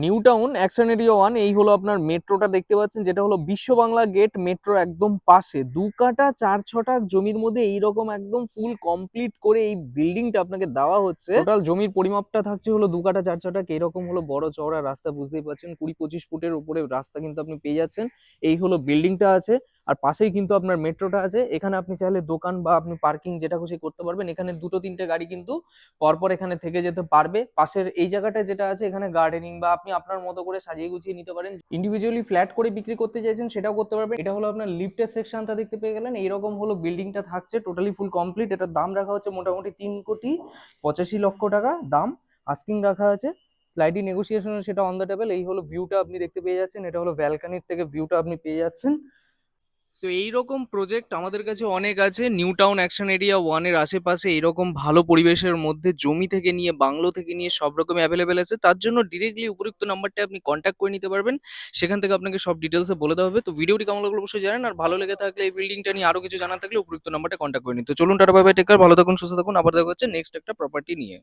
New Town, action area one, এই হলো আপনার মেট্রোটা দেখতে পাচ্ছেন, যেটা হলো বিশ্ব বাংলা গেট মেট্রো একদম পাশে। দু কাটা, চার ছটা জমির মধ্যে এইরকম একদম ফুল কমপ্লিট করে এই বিল্ডিংটা আপনাকে দেওয়া হচ্ছে। টোটাল জমির পরিমাপটা থাকছে হলো দু কাটা, চার ছটা এরকম হলো বড় চওড়া রাস্তা, বুঝতেই পারছেন কুড়ি, পঁচিশ ফুটের উপরে রাস্তা কিন্তু আপনি পেয়ে যাচ্ছেন। এই হলো বিল্ডিংটা আছে। আর পাশেই কিন্তু আপনার মেট্রোটা আছে। এখানে আপনি চাইলে দোকান বা আপনি পার্কিং যেটা খুশি করতে পারবেন। এখানে দুটো তিনটে গাড়ি কিন্তু পরপর এখানে থেকে যেতে পারবে। পাশের এই জায়গাটা যেটা আছে, এখানে গার্ডেনিং বা আপনি আপনার মতো করে সাজিয়ে গুছিয়ে নিতে পারেন। ইন্ডিভিজুয়ালি ফ্ল্যাট করে বিক্রি করতে চাইছেন সেটাও করতে পারবেন। এটা হলো আপনার লিফটের সেকশনটা দেখতে পেয়ে গেলেন। এইরকম হলো বিল্ডিংটা থাকছে টোটালি ফুল কমপ্লিট এটার দাম রাখা হচ্ছে মোটামুটি তিন কোটি পঁচাশি লক্ষ টাকা দাম। আস্কিং রাখা আছে। স্লাইডি নেগোসিয়েশন সেটা অন দ্য টেবল এই হলো ভিউটা আপনি দেখতে পেয়ে যাচ্ছেন। এটা হলো ব্যালকানির থেকে ভিউটা আপনি পেয়ে যাচ্ছেন। সো এইরকম প্রজেক্ট আমাদের কাছে অনেক আছে। নিউ টাউন অ্যাকশন এরিয়া ওয়ানের আশেপাশে এরকম ভালো পরিবেশের মধ্যে জমি থেকে নিয়ে, বাংলো থেকে নিয়ে সব রকম অ্যাভেলেবেল আছে। তার জন্য ডিরেক্টলি উপযুক্ত নাম্বারটা আপনি কন্ট্যাক্ট করে নিতে পারবেন। সেখান থেকে আপনাকে সব ডিটেলসে বলে দেওয়া হবে। তো ভিডিওটি কেমন লাগল অবশ্যই জানেন। আর ভালো লেগে থাকলে এই বিল্ডিংটা নিয়ে আরও কিছু জানা থাকলে উপযুক্ত নাম্বারটা কন্ট্যাক্ট করে নিতে চলুন টাটা বাই বাই টেক ভালো থাকুন, সুস্থ থাকুন। আবার দেখা হচ্ছে নেক্সট একটা প্রপার্টি নিয়ে।